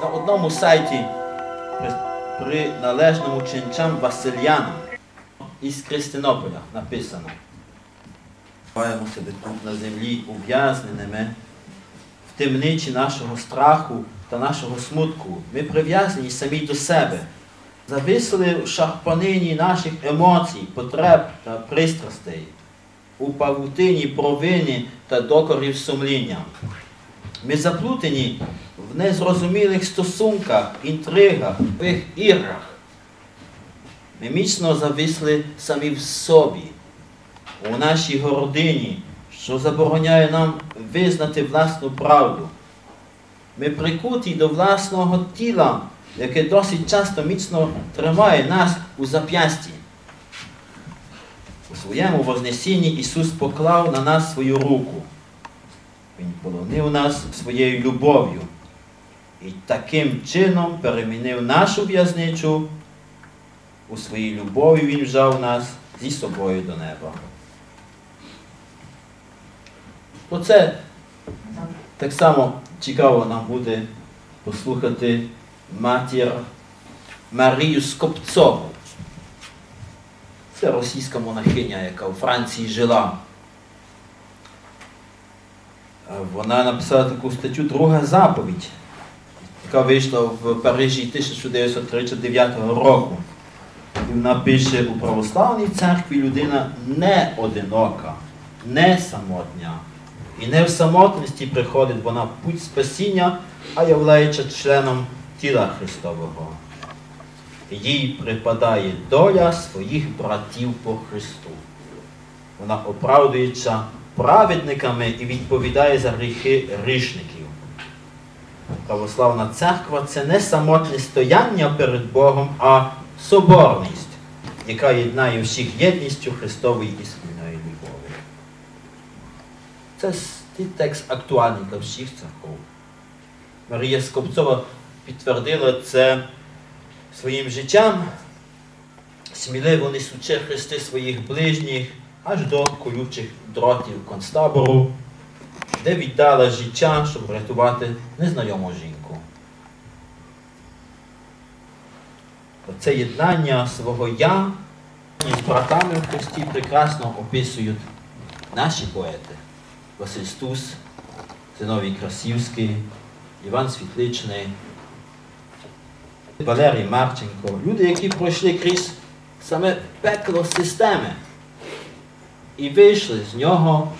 на одному сайті приналежному чинчам Васильянам із Кристинополя написано. Маємо себе тут на землі ув'язненими в темничі нашого страху та нашого смутку. Ми прив'язані самі до себе, зависли в шарпанині наших емоцій, потреб та пристрастей, у павутині провини та докорів сумління. Ми заплутані в незрозумілих стосунках, інтригах, іграх. Ми міцно зависли самі в собі, у нашій гордині, що забороняє нам визнати власну правду. Ми прикуті до власного тіла, яке досить часто міцно тримає нас у зап'ясті. У своєму Вознесінні Ісус поклав на нас свою руку. Він полонив нас своєю любов'ю і таким чином перемінив нашу в'язничу. У своїй любові Він вжав нас зі собою до неба. Оце так само цікаво нам буде послухати матір Марію Скопцову. Це російська монахиня, яка у Франції жила. Вона написала таку статтю Друга заповідь, яка вийшла в Парижі 1939 року. І вона пише, у православній церкві людина не одинока, не самотня. І не в самотності приходить вона в путь спасіння, а являючи членом тіла Христового. Їй припадає доля своїх братів по Христу. Вона оправдується праведниками і відповідає за гріхи грішників. Православна церква це не самотне стояння перед Богом, а соборність, яка єднає всіх єдністю Христової і спільної любові. Це текст актуальний для всіх церков. Марія Скопцова підтвердила це своїм життям, сміливо несучи хрести своїх ближніх аж до колючих дротів концтабору, де віддала життя, щоб врятувати незнайому жінку. Це єднання свого я з братами в Христі прекрасно описують наші поети. Василь Стус, Зиновій Красівський, Іван Світличний, Валерій Марченко. Люди, які пройшли крізь саме пекло системи і вийшли з нього,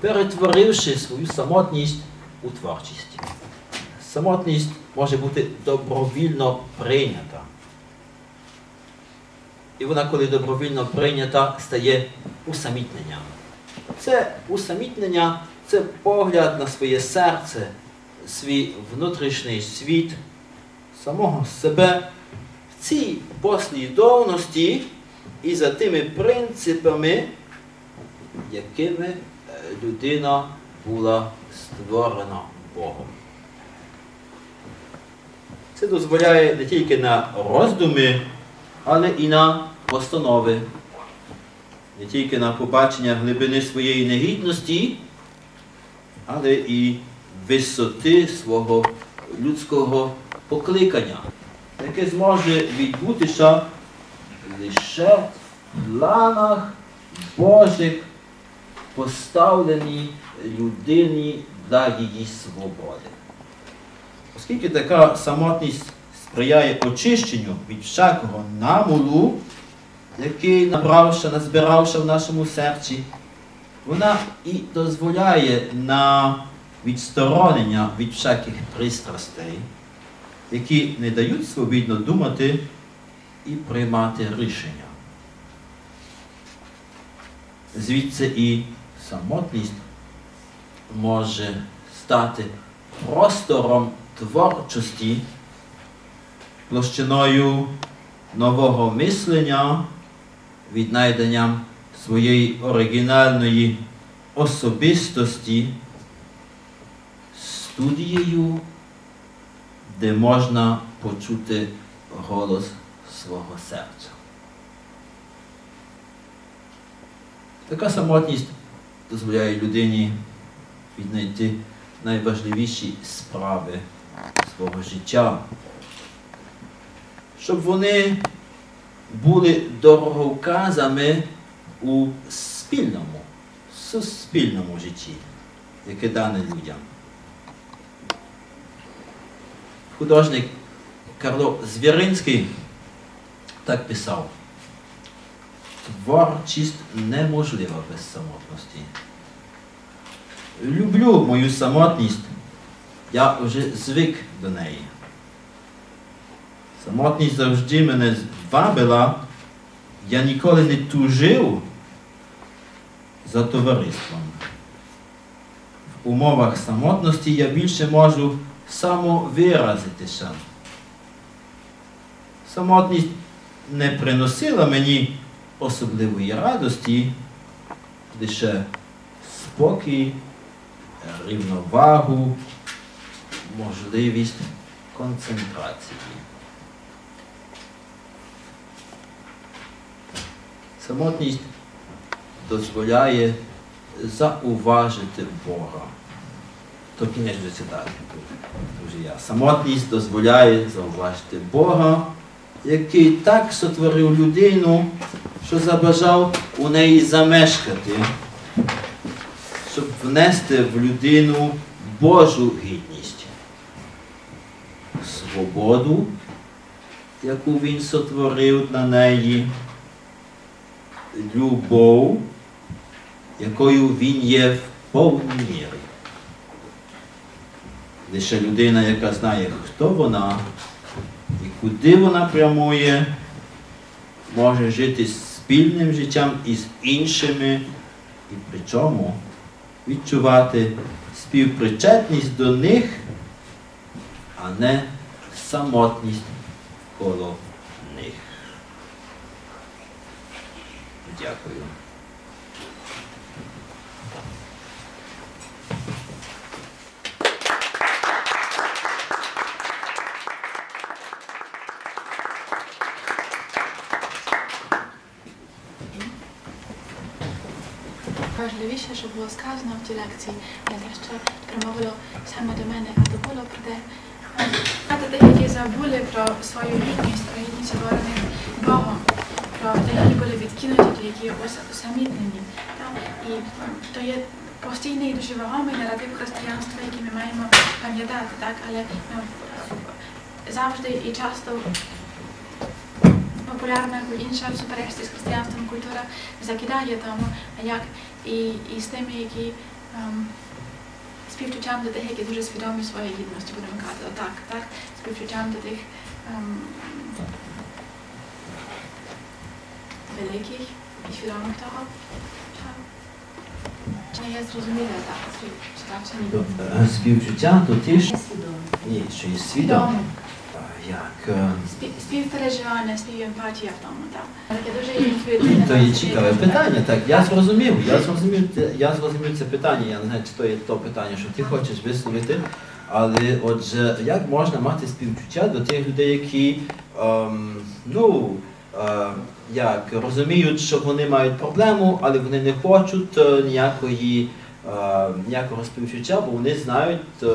перетворивши свою самотність у творчість. Самотність може бути добровільно прийнята. І вона, коли добровільно прийнята, стає усамітненням. Це усамітнення це погляд на своє серце, свій внутрішній світ, самого себе в цій послідовності і за тими принципами, якими людина була створена Богом. Це дозволяє не тільки на роздуми, але і на постанови, не тільки на побачення глибини своєї негідності, але і висоти свого людського покликання, яке зможе відбутися лише в планах Божих, поставлені людині для її свободи. Оскільки така самотність сприяє очищенню від всякого намулу, який набравши, назбиравши в нашому серці, вона і дозволяє на відсторонення від всяких пристрастей, які не дають свобідно думати і приймати рішення. Звідси і самотність може стати простором творчості, площиною нового мислення, віднайденням своєї оригінальної особистості, студією, де можна почути голос свого серця. Така самотність дозволяє людині віднайти найважливіші справи свого життя, щоб вони були дороговказами у спільному, суспільному житті, яке дане людям. Художник Карло Звіринський так писав. Творчість неможлива без самотності. Люблю мою самотність, я вже звик до неї. Самотність завжди мене вабила, я ніколи не тужив за товариством. В умовах самотності я більше можу самовиразитися. Самотність не приносила мені особливої радості, лише спокій, рівновагу, можливість концентрації. Самотність дозволяє зауважити Бога. То кінець до цитати. Я. Самотність дозволяє зауважити Бога, який так сотворив людину, що забажав у неї замешкати, щоб внести в людину Божу гідність, свободу, яку він сотворив на неї, любов, якою він є в повній мірі. Лише людина, яка знає, хто вона і куди вона прямує, може жити спільним життям із іншими і причому відчувати співпричетність до них, а не самотність коло них. Дякую. Важливіше, що було сказано в цій лекції, те, що промовило саме до мене, а то було про те, а то деякі забули про свою гідність, про гідність створених Богом, про деякі були відкинуті, деякі ус- усамітнені. І то є постійний і дуже вагомий наратив християнства, який ми маємо пам'ятати, так? але ми завжди і часто популярна інша в з християнством культура закидає тому, як і, і з тими, які ем, співчуттям до тих, які дуже свідомі своєї гідності, будемо казати, так, так, співчуттям до тих ем, великих і свідомих того. Чи не є зрозуміло, так, співчуття чи ні? То, е, Співчуття то ті ж ні, що є свідомо. Як е, Спів, співпереживання, співемпатія в тому, так. Таке дуже інтуїтивне. То є цікаве питання, так. Я зрозумів, я зрозумів, я зрозумів це питання. Я не знаю, чи то є то питання, що ти хочеш висловити. Але отже, як можна мати співчуття до тих людей, які ем, ну, е, як, розуміють, що вони мають проблему, але вони не хочуть е, ніякої, е, ніякого співчуття, бо вони знають, е,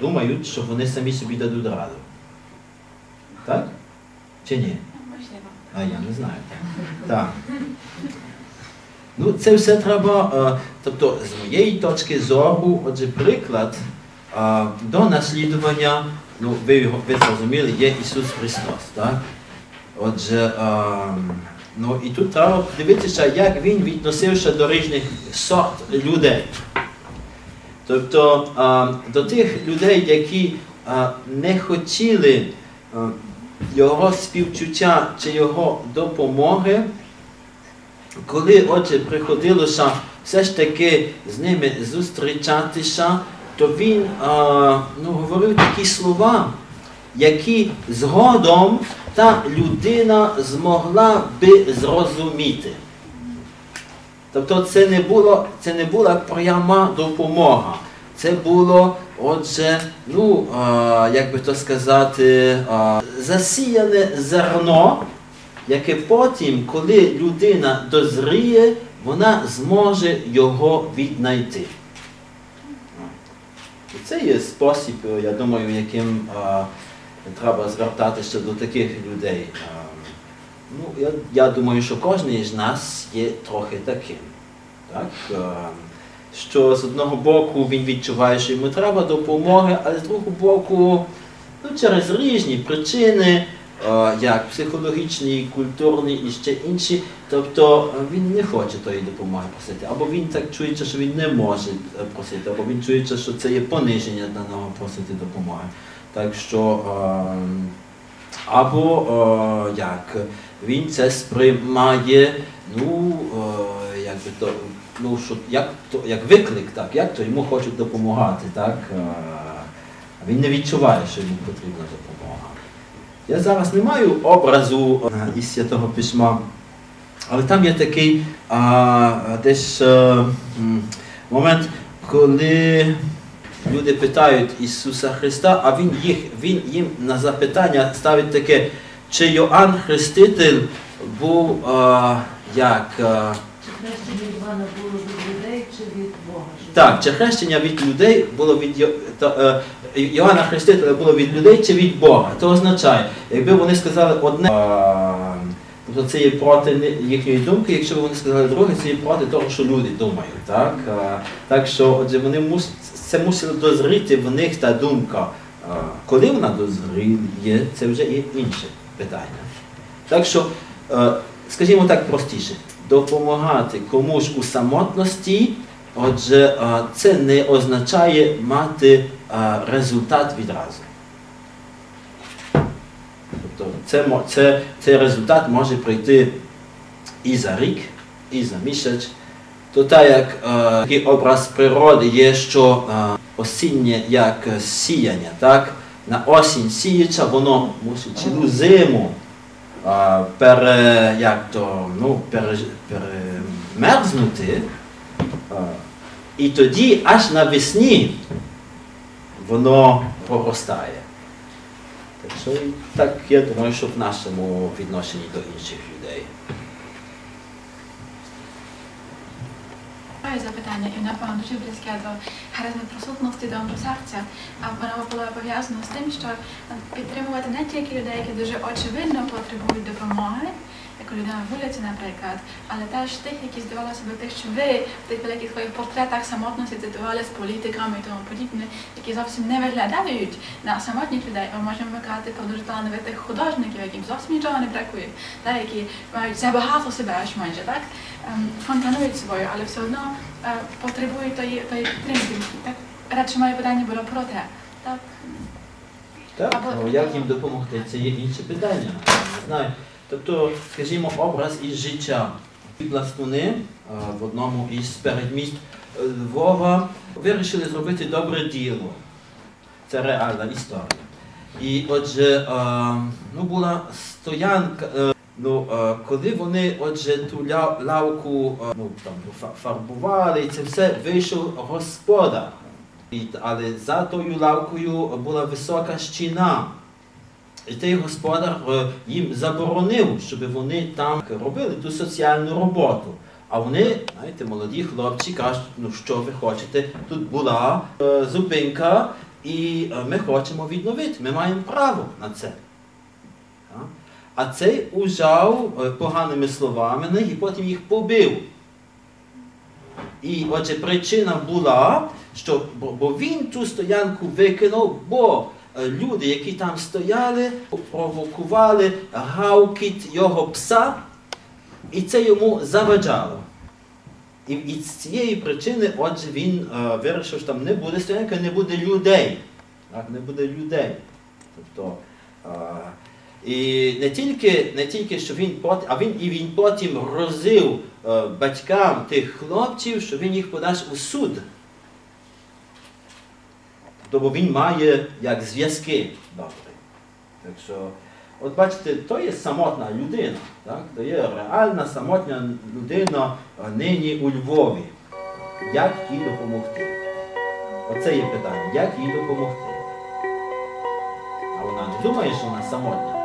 думають, що вони самі собі дадуть раду. Чи ні? Можливо. А я не знаю. Так. Ну, це все треба, е, тобто, з моєї точки зору, отже, приклад е, до наслідування, ну, ви, його ви зрозуміли, є Ісус Христос. Так? Отже, е, ну, і тут треба подивитися, як Він відносився до різних сорт людей. Тобто до тих людей, які не хотіли його співчуття чи його допомоги, коли отже приходилося все ж таки з ними зустрічатися, то він а, ну, говорив такі слова, які згодом та людина змогла би зрозуміти. Тобто це не, було, це не була пряма допомога. Це було, отже, ну, а, як би то сказати, а, засіяне зерно, яке потім, коли людина дозріє, вона зможе його віднайти. І це є спосіб, я думаю, яким е, треба звертатися до таких людей. Е, Ну, я, я думаю, що кожен з нас є трохи таким. Так? Що з одного боку він відчуває, що йому треба допомоги, але з другого боку, ну, через різні причини, е, як психологічні, культурні і ще інші, тобто е, він не хоче тої допомоги просити, або він так чується, що він не може е, просити, або він чується, що це є пониження для нього просити допомоги. Так що, або як він це сприймає, ну, як би то, ну, що, як, то, як виклик, так, як то йому хочуть допомагати, так, е, а він не відчуває, що йому потрібна допомога. Я зараз не маю образу е, із Святого Письма, але там є такий а, десь е, м, момент, коли люди питають Ісуса Христа, а Він, їх, він їм на запитання ставить таке, чи Йоанн Хреститель був а, як. Хрещення було від людей чи від Бога? Так, чи хрещення від людей було від та, е, Йоанна Хрестителя було від людей чи від Бога? Це означає, якби вони сказали одне, а, тобто це є проти їхньої думки, якщо б вони сказали друге, це є проти того, що люди думають. Так, так що отже, вони мус, це мусило дозріти в них та думка. Коли вона дозріє, це вже інше питання. Так що, е, скажімо так простіше, допомагати комусь у самотності, отже, це не означає мати результат відразу. Тобто це, це, цей результат може прийти і за рік, і за місяць. То так як такий образ природи є, що осіннє як сіяння, так? На осінь сіється, воно мусить цілу зиму пере, як то, ну, пере, перемерзнути. І тоді аж навесні воно проростає. Так що так я думаю, що в нашому відношенні до інших людей. Moje і і напевно дуже близьке до харизми присутності до серця, а вона була пов'язана з тим, що підтримувати не тільки людей, які дуже очевидно потребують допомоги, людина на наприклад, але теж тих, які здавалося б тих, що ви в тих великих своїх портретах самотності цитували з політиками і тому подібне, які зовсім не виглядають на самотніх людей, а можемо казати про дуже талановитих художників, яким зовсім нічого не бракує, та, які мають забагато себе аж майже, так? Фонтанують собою, але все одно потребують тої, підтримки. Так, радше моє питання було про те. Так? Так, ну, як їм допомогти, це є інше питання. Не знаю. Тобто, скажімо, образ із життя. Пластуни е, в одному із передміст е, Львова вирішили зробити добре діло. Це реальна історія. І отже, е, ну, була стоянка. Ну, коли вони отже ту лавку ну, там, фарбували, це все вийшов господар. Але за тою лавкою була висока щіна. І той господар е, їм заборонив, щоб вони там робили ту соціальну роботу. А вони, знаєте, молоді хлопці кажуть, ну що ви хочете, тут була е, зупинка, і е, ми хочемо відновити, ми маємо право на це. А цей ужав поганими словами них і потім їх побив. І отже, причина була, що бо, він ту стоянку викинув, бо люди, які там стояли, провокували гавкіт його пса, і це йому заважало. І, і з цієї причини, отже, він е, вирішив, що там не буде стоянки, не буде людей. Так, не буде людей. Тобто, е, і не тільки, не тільки що він потім, а він і він потім грозив е, батькам тих хлопців, що він їх подасть у суд. Тобто бо він має як зв'язки добрі. Так що, от бачите, то є самотна людина. Так? То є реальна самотня людина нині у Львові. Як їй допомогти? Оце є питання. Як їй допомогти? А вона не думає, що вона самотня.